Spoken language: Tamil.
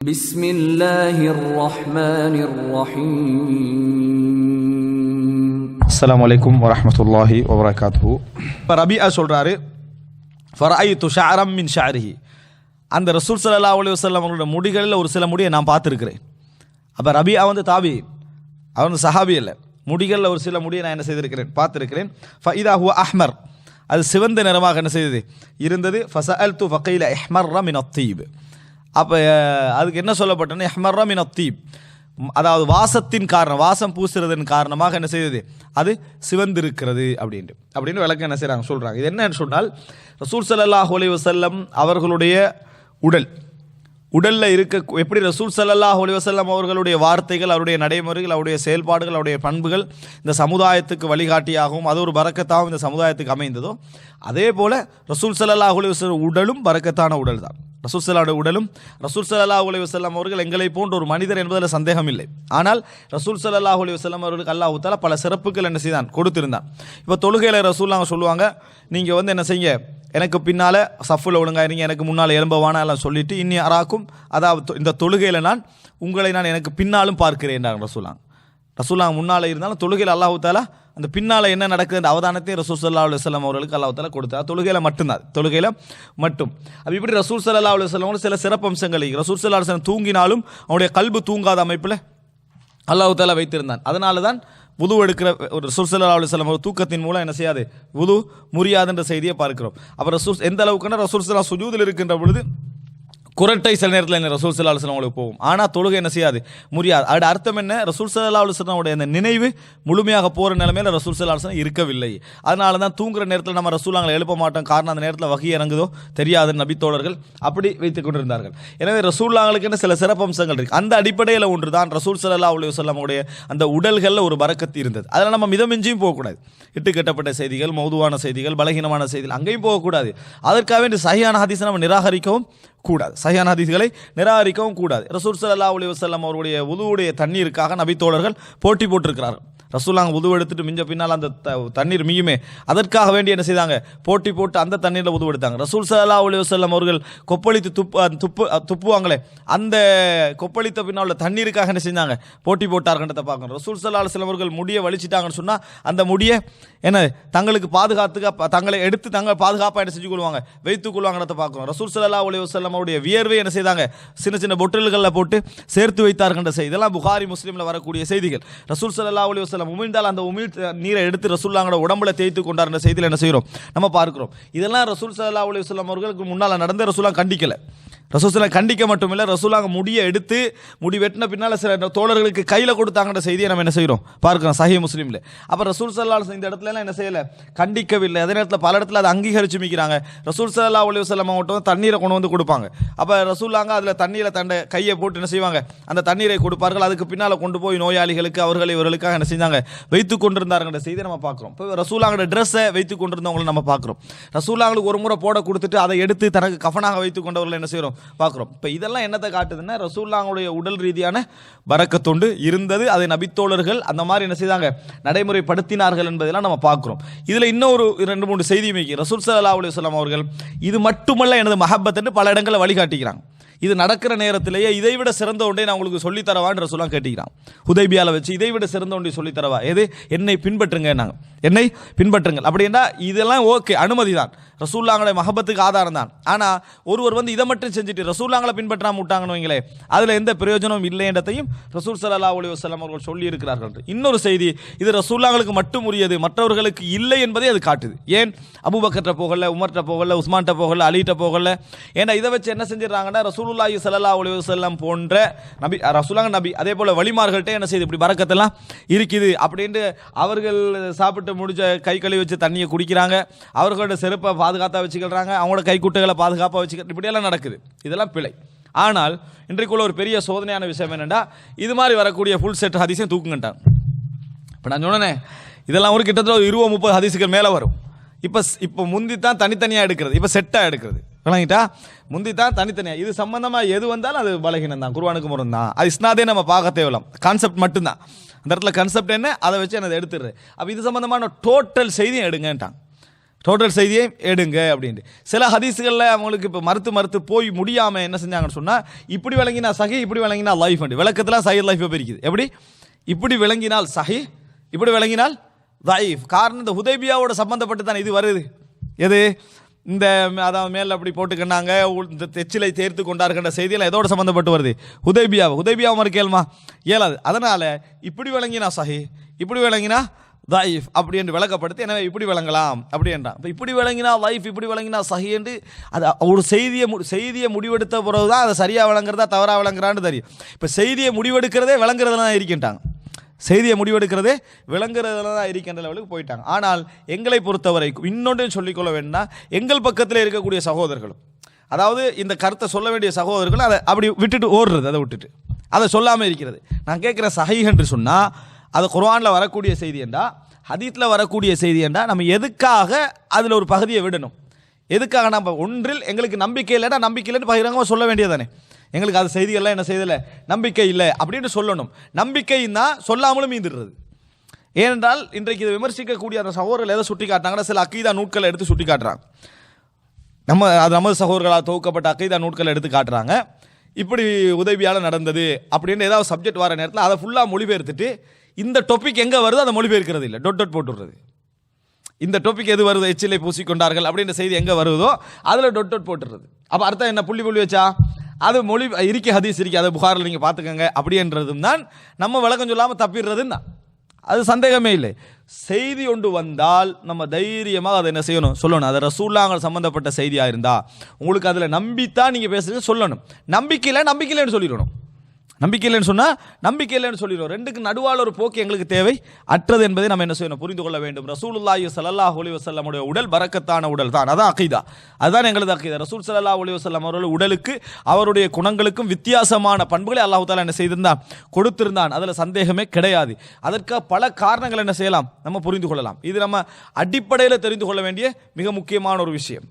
بسم الله الرحمن الرحيم அஸ்ஸலாமு அலைக்கும் வரஹ்மத்துல்லாஹி வபரகாத்துஹு இப்போ ரபியா சொல்கிறாரு ஃபராயி துஷாரம் மின் ஷாரிஹி அந்த ரசூல் ஸல்லல்லாஹு அலைஹி வஸல்லம் அவங்களோட முடிகளில் ஒரு சில முடியை நான் பார்த்துருக்கிறேன் அப்போ ரபியா வந்து தாபி அவர் வந்து சஹாபி இல்லை முடிகளில் ஒரு சில முடியை நான் என்ன செய்திருக்கிறேன் பார்த்துருக்கிறேன் ஃபைதா ஹுவ அஹ்மர் அது சிவந்த நிறமாக என்ன செய்தது இருந்தது ஃபசஅல் து ஃபகைல இஹ்மர்ர மின் அத்தீப் அப்போ அதுக்கு என்ன சொல்லப்பட்டதுன்னா இஹ்மர்ர மின் அத்தீப் அதாவது வாசத்தின் காரணம் வாசம் பூசுறதன் காரணமாக என்ன செய்தது? அது சிவந்திருக்கிறது அப்படின்ட்டு. அப்படின்னு விளக்கம் என்ன செய்கிறாங்க சொல்கிறாங்க இது என்னன்னு சொன்னால் ரசூல் ஸல்லல்லாஹு அலைஹி வசல்லம் அவர்களுடைய உடல். உடலில் இருக்க எப்படி ரசூல் ஸல்லல்லாஹு அலைஹி வசல்லம் அவர்களுடைய வார்த்தைகள் அவருடைய நடைமுறைகள் அவருடைய செயல்பாடுகள் அவருடைய பண்புகள் இந்த சமுதாயத்துக்கு வழிகாட்டியாகவும் அது ஒரு பறக்கத்தாகவும் இந்த சமுதாயத்துக்கு அமைந்ததோ அதே போல் ரசூல் ஸல்லல்லாஹு அலைஹி வசல்லம் உடலும் பறக்கத்தான உடல் தான் ரசூல் உடலும் ரசூல் சல்லா அலி வசல்லாம் அவர்கள் எங்களை போன்ற ஒரு மனிதர் என்பதில் சந்தேகம் இல்லை ஆனால் ரசூல் ஸல்லல்லாஹு அலி வஸல்லம் அவர்களுக்கு அல்லாஹு தஆலா பல சிறப்புகள் என்ன செய்தான்? கொடுத்திருந்தான். இப்போ தொழுகையில் ரசூல் அவங்க சொல்லுவாங்க நீங்கள் வந்து என்ன செய்யுங்க? எனக்கு பின்னால் சஃபுல ஒழுங்காயிருங்க எனக்கு முன்னால் எலும்பவானா எல்லாம் சொல்லிட்டு இனி யாராக்கும் அதாவது இந்த தொழுகையில் நான் உங்களை நான் எனக்கு பின்னாலும் பார்க்கிறேன் ரசூலாங்க ரசூலாங்க முன்னால் இருந்தாலும் தொழுகையில் அல்லாஹு தாலா அந்த பின்னால் என்ன நடக்குதுன்ற அவதானத்தையும் ரசூல் சல்லா அலுவலம் அவர்களுக்கு அல்லாஹால கொடுத்தா. கொடுத்தார் தொழுகையில் மட்டும்தான். தொழுகையில் மட்டும். அப்போ இப்படி ரசூல் சல்லா அலுவலம் சில சிறப்பம்சங்கள் இருக்கு. ரசூல் சல்லா அலுவலம் தூங்கினாலும் அவனுடைய கல்பு தூங்காத அமைப்பில் அல்லாஹால வைத்திருந்தான். அதனால தான் புது எடுக்கிற ஒரு ரசூல் சல்லா அலுவலம் ஒரு தூக்கத்தின் மூலம் என்ன செய்யாது? உது முறியாதுன்ற செய்தியை பார்க்கிறோம். அப்போ ரசூல் எந்த அளவுக்குன்னா ரசூல் சல்லா சுஜூதில் இருக்கின்ற பொழுது குரட்டை சில நேரத்தில் என்ன ரசூல் சல்லா அலுவலம் அவங்களுக்கு போகும். ஆனால் தொழுகை என்ன செய்யாது? முடியாது அதோட அர்த்தம் என்ன? ரசூல் சல்லா அலுவலமுடைய அந்த நினைவு முழுமையாக போகிற நிலைமையில் ரசூல் சல்லா அலுவலம் இருக்கவில்லை. அதனால தான் தூங்குற நேரத்தில் நம்ம ரசூலாங்களை எழுப்ப மாட்டோம். காரணம் அந்த நேரத்தில் வகை இறங்குதோ தெரியாது நபித்தோழர்கள் அப்படி வைத்துக் கொண்டிருந்தார்கள். எனவே ரசூல்லாங்களுக்கு சில சிறப்பம்சங்கள் இருக்குது அந்த அடிப்படையில் ஒன்று தான் ரசூல் சல்லா அலுவலமுடைய அந்த உடல்களில் ஒரு பறக்கத்து இருந்தது. அதில் நம்ம மிதமிஞ்சியும் போகக்கூடாது. இட்டு கட்டப்பட்ட செய்திகள் மௌதுவான செய்திகள் பலகீனமான செய்திகள் அங்கேயும் போகக்கூடாது. அதற்காக வேண்டி சகையான ஹதீஸை நம்ம நிராகரிக்கவும் கூடாது. சஹியான ஹதீஸ்களை நிராகரிக்கவும் கூடாது. ரசூர் சல்லா அலி வசல்லம் அவருடைய உதுவுடைய தண்ணீருக்காக நபித்தோழர்கள் போட்டி போட்டிருக்கிறார்கள். ரசூலாங்க உதவு எடுத்துட்டு மிஞ்ச பின்னால் அந்த தண்ணீர் மீயுமே அதற்காக வேண்டி என்ன செய்தாங்க? போட்டி போட்டு அந்த தண்ணீரில் உதவு எடுத்தாங்க. ரசூல் சல்லா அலி வசல்லம் அவர்கள் கொப்பளித்து துப்பு துப்பு துப்புவாங்களே அந்த கொப்பளித்த பின்னால் உள்ள தண்ணீருக்காக என்ன செஞ்சாங்க? போட்டி போட்டார்ன்றதை பார்க்கணும். ரசூல் சல்லா அலுவலம் அவர்கள் முடியை வலிச்சிட்டாங்கன்னு சொன்னால் அந்த முடியை என்ன தங்களுக்கு பாதுகாத்துக்கா தங்களை எடுத்து தங்கள் பாதுகாப்பாக என்ன செஞ்சு கொள்வாங்க? வைத்துக் கொள்வாங்கிறத பார்க்கணும். ரசூல் சல்லா அலி வசல்லம் அவருடைய வியர்வை என்ன செய்தாங்க? சின்ன சின்ன பொட்டல்களில் போட்டு சேர்த்து வைத்தார்கின்ற செய்தி. இதெல்லாம் புகாரி முஸ்லீமில் வரக்கூடிய செய்திகள். ரசூல் சல்லா அலி வசல்லம் உமிழ்ந்தால் அந்த உமிழ் நீரை எடுத்து ரசூல்லாங்களோட உடம்புல தேய்த்து கொண்டார்ன்ற செய்தியில் என்ன செய்கிறோம்? நம்ம பார்க்கிறோம். இதெல்லாம் ரசூல் சல்லா அலி வல்லம் அவர்களுக்கு முன்னால் நடந்த ரசூலா கண்டிக்கலை. ரசூசலை கண்டிக்க மட்டும் இல்லை ரசூலாங்க முடியை எடுத்து முடி வெட்டின பின்னால் சில தோழர்களுக்கு கையில் கொடுத்தாங்கன்ற செய்தியை நம்ம என்ன செய்கிறோம் பார்க்குறோம் சஹி முஸ்லீமில். அப்போ ரசூல் சல்லா இந்த இடத்துலலாம் என்ன செய்யலை? கண்டிக்கவில்லை. அதே நேரத்தில் பல இடத்துல அதை அங்கீகரிச்சு மிக்கிறாங்க. ரசூல் சல்லா அலி வசல்லம் மட்டும் தண்ணீரை கொண்டு வந்து கொடுப்பாங்க. அப்போ ரசூலாங்க அதில் தண்ணீரை தண்டை கையை போட்டு என்ன செய்வாங்க? அந்த தண்ணீரை கொடுப்பார்கள். அதுக்கு பின்னால் கொண்டு போய் நோயாளிகளுக்கு அவர்கள் இவர்களுக்காக என்ன செஞ்சாங்க? வைத்து கொண்டிருந்தாருங்கிற செய்தியை நம்ம பார்க்குறோம். இப்போ ரசூலாங்கோட ட்ரெஸ்ஸை வைத்து கொண்டிருந்தவங்களை நம்ம பார்க்குறோம். ரசூலாங்களுக்கு ஒரு முறை போட கொடுத்துட்டு அதை எடுத்து தனக்கு கஃபனாக வைத்து கொண்டவர்கள் என்ன செய்கிறோம் பார்க்குறோம். இப்போ இதெல்லாம் என்னத்தை காட்டுதுன்னா ரசூல்லாங்களுடைய உடல் ரீதியான பறக்கத்தொண்டு இருந்தது. அதை நபித்தோழர்கள் அந்த மாதிரி என்ன செய்தாங்க? நடைமுறைப்படுத்தினார்கள் என்பதெல்லாம் நம்ம பார்க்குறோம். இதில் இன்னொரு ரெண்டு மூணு செய்தி ரசூல் சல்லா அலி அவர்கள் இது மட்டுமல்ல எனது மஹப்பத்துன்னு பல இடங்களில் வழிகாட்டிக்கிறாங்க. இது நடக்கிற நேரத்திலேயே இதை விட சிறந்த ஒன்றை நான் உங்களுக்கு சொல்லித் தரவான்ற சொல்லலாம் கேட்டிக்கிறான் ஹுதைபியால வச்சு இதை விட சிறந்த ஒன்றை சொல்லித்தரவா? எது? என்னை பின்பற்றுங்க நாங்கள் என்னை பின்பற்றுங்கள். அப்படின்னா இதெல்லாம் ஓகே அனுமதி தான். ரசூல்லாங்களே மகபத்துக்கு ஆதாரம் தான். ஆனால் ஒருவர் வந்து இதை மட்டும் செஞ்சுட்டு ரசூல்லாங்களை பின்பற்றாம விட்டாங்கன்னு வைங்களே அதில் எந்த பிரயோஜனமும் இல்லை என்றதையும் ரசூல் சல்லா அலி வசலம் அவர்கள் சொல்லி இருக்கிறார்கள் இன்னொரு செய்தி இது ரசூல்லாங்களுக்கு மட்டும் உரியது மற்றவர்களுக்கு இல்லை என்பதை அது காட்டுது. ஏன்? அபுபக்கற்ற போகல உமர்கிட்ட போகல உஸ்மான்கிட்ட போகல அலிகிட்ட போகல. ஏன்னா இதை வச்சு என்ன செஞ்சிடறாங்கன்னா ரசூல்லாஹி சல்லா அலி வஸல்லம் போன்ற நபி ரசூலாங்க நபி அதே போல் வழிமார்கள்ட்ட என்ன செய்யுது இப்படி பறக்கத்தெல்லாம் இருக்குது அப்படின்ட்டு அவர்கள் சாப்பிட்டு முடிச்ச கை கழுவி வச்சு தண்ணியை குடிக்கிறாங்க. அவர்களோட செருப்பை பாதுகாத்தா வச்சுக்கிறாங்க அவங்களோட கைக்குட்டைகளை பாதுகாப்பாக வச்சுக்க இப்படியெல்லாம் நடக்குது. இதெல்லாம் பிழை. ஆனால் இன்றைக்குள்ள ஒரு பெரிய சோதனையான விஷயம் என்னென்னா இது மாதிரி வரக்கூடிய ஃபுல் செட் ஹதீஸையும் தூக்குங்கட்டாங்க இப்போ நான் சொன்னேனே இதெல்லாம் ஒரு கிட்டத்தட்ட ஒரு இருபது முப்பது ஹதீஸுக்கு மேலே வரும். இப்போ இப்போ முந்தி தான் தனித்தனியாக எடுக்கிறது. இப்போ செட்டாக எடுக்கிறது. விளங்கிட்டா? முந்தி தான் தனித்தனியாக இது சம்பந்தமாக எது வந்தாலும் அது பலகீனம் தான். குருவானுக்கு முரண் தான். அது இஸ்னாதே நம்ம பார்க்க தேவலாம் கான்செப்ட் மட்டும்தான். அந்த இடத்துல கான்செப்ட் என்ன? அதை வச்சு நான் அதை எடுத்துடுறேன். அப்போ இது சம்பந்தமான டோட்டல் செய்தியும் எடுங்கன்ட்டான் டோட்டல் செய்தியை எடுங்க அப்படின்ட்டு. சில ஹதீஸுகளில் அவங்களுக்கு இப்போ மறுத்து மறுத்து போய் முடியாமல் என்ன செஞ்சாங்கன்னு சொன்னால் இப்படி விளங்கினா சஹி இப்படி விளங்கினா லைஃப் அண்டு விளக்கத்தில் சஹி லைஃப் பிரிக்குது எப்படி? இப்படி விளங்கினால் சஹி இப்படி விளங்கினால் லைஃப் காரணம் இந்த உதவியாவோட சம்மந்தப்பட்டு தான் இது வருது. எது? இந்த அதான் மேல அப்படி போட்டுக்கினாங்க. உள்- இந்த தெச்சிலை தேர்த்து கொண்டார்கின்ற செய்தியெல்லாம் எதோடு சம்மந்தப்பட்டு வருது? ஹுதைபியா ஹுதைபியா மாதிரி கேள்மா. இயலாது அதனால் இப்படி விளங்கினா சஹி இப்படி விளங்கினா லைஃப் அப்படி என்று விளக்கப்படுத்தி எனவே இப்படி விளங்கலாம் அப்படி என்றான். இப்போ இப்படி விளங்கினா லைஃப் இப்படி விளங்கினா சஹி என்று அது ஒரு செய்தியை மு- செய்தியை முடிவெடுத்த பிறகு தான் அதை சரியாக விளங்குறதா தவறாக விளங்குறான்னு தெரியும். இப்போ செய்தியை முடிவெடுக்கிறதே விளங்குறதுலாம் இருக்கின்றாங்க. செய்தியை முடிவெடுக்கிறதே விளங்குறதுல தான் இருக்கின்ற லெவலுக்கு போயிட்டாங்க. ஆனால் எங்களை பொறுத்தவரைக்கும் இன்னொன்று சொல்லிக்கொள்ள வேண்டும்னா எங்கள் பக்கத்தில் இருக்கக்கூடிய சகோதரர்களும் அதாவது இந்த கருத்தை சொல்ல வேண்டிய சகோதரர்கள் அதை அப்படி விட்டுட்டு ஓடுறது அதை விட்டுட்டு. அதை சொல்லாமல் இருக்கிறது. நான் கேட்குற சஹி என்று சொன்னால் அது குர்ஆனில் வரக்கூடிய செய்தி என்றா ஹதீத்தில் வரக்கூடிய செய்தி என்றா நம்ம எதுக்காக அதில் ஒரு பகுதியை விடணும்? எதுக்காக நம்ம ஒன்றில் எங்களுக்கு நம்பிக்கை இல்லைன்னா நம்பிக்கை இல்லைன்னு பகிரங்கமாக சொல்ல வேண்டியதானே எங்களுக்கு அது செய்திகள்லாம் என்ன செய்தலை? நம்பிக்கை இல்லை. அப்படின்னு சொல்லணும். நம்பிக்கைன்னா சொல்லாமலும் மீந்துடுறது. ஏனென்றால் இன்றைக்கு இதை விமர்சிக்கக்கூடிய அந்த சகோதரர்கள் எதை சுட்டி காட்டினாங்கன்னா சில அக்கீதா நூட்களை எடுத்து சுட்டி காட்டுறாங்க நம்ம அது நமது சகோதரர்களால் தொகுக்கப்பட்ட அக்கீதா நூட்களை எடுத்து காட்டுறாங்க. இப்படி உதவியால் நடந்தது அப்படின்னு ஏதாவது சப்ஜெக்ட் வர நேரத்தில் அதை ஃபுல்லாக மொழிபெயர்த்துட்டு இந்த டாபிக் எங்கே வருது அதை மொழிபெயர்க்கிறது இல்லை. டொட் டொட் போட்டுடுறது. இந்த டாபிக் எது வருது எச்சிலை பூசிக்கொண்டார்கள் அப்படின்ற செய்தி எங்கே வருதோ அதில் டொட் டொட் போட்டுறது அப்போ அர்த்தம் என்ன? புள்ளி புள்ளி வச்சா? அது மொழி இருக்கி ஹதீஸ் இருக்கி அதை புகாரில் நீங்கள் பார்த்துக்கோங்க. அப்படின்றதும் தான் நம்ம விளக்கம் சொல்லாமல் தப்பிடுறதும் தான். அது சந்தேகமே இல்லை. செய்தி ஒன்று வந்தால் நம்ம தைரியமாக அதை என்ன செய்யணும்? சொல்லணும். அதை ரசூல்லாங்கள் சம்மந்தப்பட்ட செய்தியாக இருந்தால் உங்களுக்கு அதில் நம்பித்தான் நீங்கள் பேசுகிறது சொல்லணும். நம்பிக்கையில் நம்பிக்கையில்னு சொல்லிடணும். நம்பிக்கை இல்லைன்னு சொன்னால் நம்பிக்கை இல்லைன்னு சொல்லிடுவோம் ரெண்டுக்கு நடுவால் ஒரு போக்கு எங்களுக்கு தேவை. அற்றது என்பதை நம்ம என்ன செய்யணும்? புரிந்து கொள்ள வேண்டும். ரசூலுல்லாஹி ஸல்லல்லாஹு ஒலி வசல்லமுடைய உடல் பறக்கத்தான உடல் தான். அதான் அகைதா. அதுதான் எங்களது அகைதா. ரசூல் ஸல்லல்லாஹு ஒலி வசல்லம் அவர்கள் உடலுக்கு அவருடைய குணங்களுக்கும் வித்தியாசமான பண்புகளை அல்லாஹு தாலா என்ன செய்திருந்தான்? கொடுத்திருந்தான். அதில் சந்தேகமே கிடையாது. அதற்கு பல காரணங்கள் என்ன செய்யலாம்? நம்ம புரிந்து கொள்ளலாம். இது நம்ம அடிப்படையில் தெரிந்து கொள்ள வேண்டிய மிக முக்கியமான ஒரு விஷயம்.